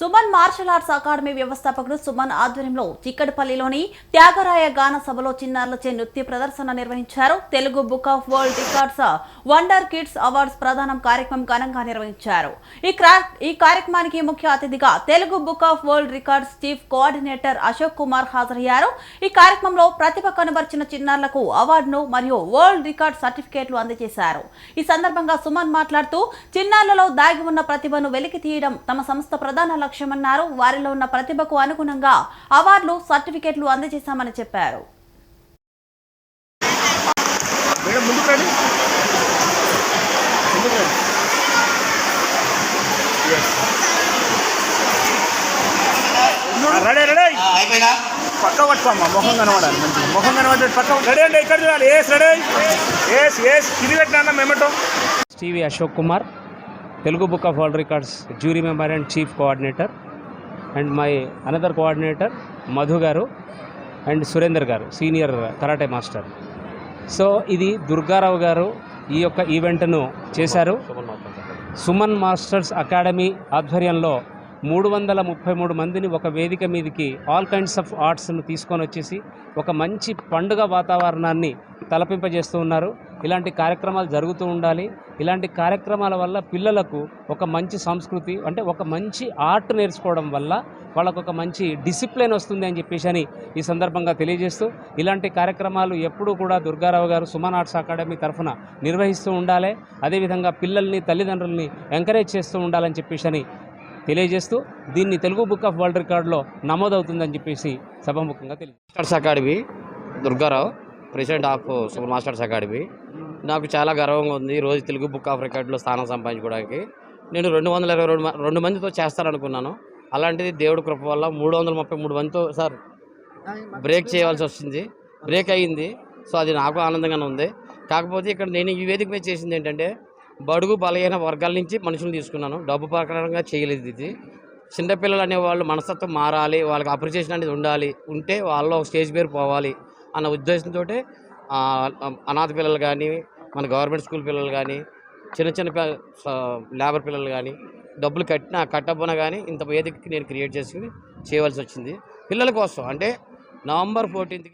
Suman martial arts academy వ్యవస్థాపకుడు సుమన్ ఆధ్వర్యంలో చిక్కడపల్లిలోని త్యాగరాయ గాన సభలో చిన్నారులచే నృత్య ప్రదర్శన నిర్వహించారు. Telugu book of world records wonder kids awards ప్రదానం కార్యక్రమం ఘనంగా నిర్వహించారు. ఈ క్రా- ఈ కార్యక్రమానికి ముఖ్య అతిథిగా Telugu book of world records chief coordinator Ashok Kumar హాజరయ్యారు. ఈ కార్యక్రమంలో ప్రతిభ కనబర్చిన చిన్నారులకు అవార్డును మరియు వరల్డ్ రికార్డ్ సర్టిఫికేట్లు అందజేశారు. ఈ సందర్భంగా సుమన్ మాట్లాడుతూ చిన్నారులలో దాగి ఉన్న ప్రతిభను వెలికి తీయడం తమ సంస్థ ప్రధాన లక్ష్యమన్నారు. వారిలో ఉన్న ప్రతిభకు అనుగుణంగా అవార్డులు సర్టిఫికేట్లు అందజేశామని చెప్పారు మేడం ముందుకు రండి ముందుకు రండి రెడీ రెడీ. అయిపోయినా? పక్క పట్టుకోమ్మా ముఖం కనబడాలి మంచిగా. ముఖం కనబడి పక్క రెడీ అండి ఇక్కడ చూడాలి. ఏస్ రెడీ. ఏస్ ఏస్ ఇది పెట్టినా memento? TV Ashok Kumar Telugu book of world records jury member and chief coordinator and my another coordinator Madhu garu and Surender గారు సీనియర్ కరాటే మాస్టర్. సో ఇది దుర్గారావు గారు ఈ యొక్క ఈవెంట్ను చేశారు. సుమన్ మాస్టర్స్ అకాడమీ ఆధ్వర్యంలో మూడు వందల ముప్పై మూడు మందిని ఒక వేదిక మీదకి ఆల్ కైండ్స్ ఆఫ్ ఆర్ట్స్ను తీసుకొని వచ్చేసి ఒక మంచి పండుగ వాతావరణాన్ని తలపింపజేస్తూ ఉన్నారు. ఇలాంటి కార్యక్రమాలు జరుగుతూ ఉండాలి. ఇలాంటి కార్యక్రమాల వల్ల పిల్లలకు ఒక మంచి సంస్కృతి అంటే ఒక మంచి ఆర్ట్ నేర్చుకోవడం వల్ల వాళ్ళకు ఒక మంచి డిసిప్లిన్ వస్తుంది అని చెప్పేసి అని ఈ సందర్భంగా తెలియజేస్తూ ఇలాంటి కార్యక్రమాలు ఎప్పుడూ కూడా దుర్గారావు గారు సుమన్ ఆర్ట్స్ అకాడమీ తరఫున నిర్వహిస్తూ ఉండాలి. అదేవిధంగా పిల్లల్ని తల్లిదండ్రుల్ని ఎంకరేజ్ చేస్తూ ఉండాలని చెప్పేసి అని తెలియజేస్తూ దీన్ని తెలుగు బుక్ ఆఫ్ వరల్డ్ రికార్డులో నమోదవుతుందని చెప్పేసి సభాముఖంగా తెలియజేస్తారు masters academy Durgarao president of super masters academy. నాకు చాలా గర్వంగా ఉంది రోజు తెలుగు బుక్ ఆఫ్ రికార్డులో స్థానం సంపాదించుకోవడానికి. నేను రెండు వందల ఇరవై రెండు మ- రెండు మందితో చేస్తాననుకున్నాను. అలాంటిది దేవుడి కృప వల్ల మూడు వందల ముప్పై మూడు మందితో సార్ బ్రేక్ చేయవలసి వచ్చింది బ్రేక్ అయ్యింది. సో అది నాకు ఆనందంగానే ఉంది. కాకపోతే ఇక్కడ నేను ఈ వేదిక మీద చేసింది ఏంటంటే బడుగు బలహీన వర్గాల నుంచి మనుషులు తీసుకున్నాను. డబ్బు ప్రకారంగా చేయలేదు ఇది. చిన్నపిల్లలు అనేవాళ్ళు మనస్తత్వం మారాలి వాళ్ళకి అప్రిసియేషన్ అనేది ఉండాలి ఉంటే వాళ్ళు ఒక స్టేజ్ పేరు పోవాలి అన్న ఉద్దేశంతో అనాథ పిల్లలు కానీ మన గవర్నమెంట్ స్కూల్ పిల్లలు కానీ చిన్న చిన్న లేబర్ పిల్లలు కానీ డబ్బులు కట్టినా కట్టబోనా కానీ ఇంత వేదికకి నేను క్రియేట్ చేసుకుని చేయవలసి వచ్చింది. పిల్లల కోసం అంటే నవంబర్ ఫోర్టీన్త్కి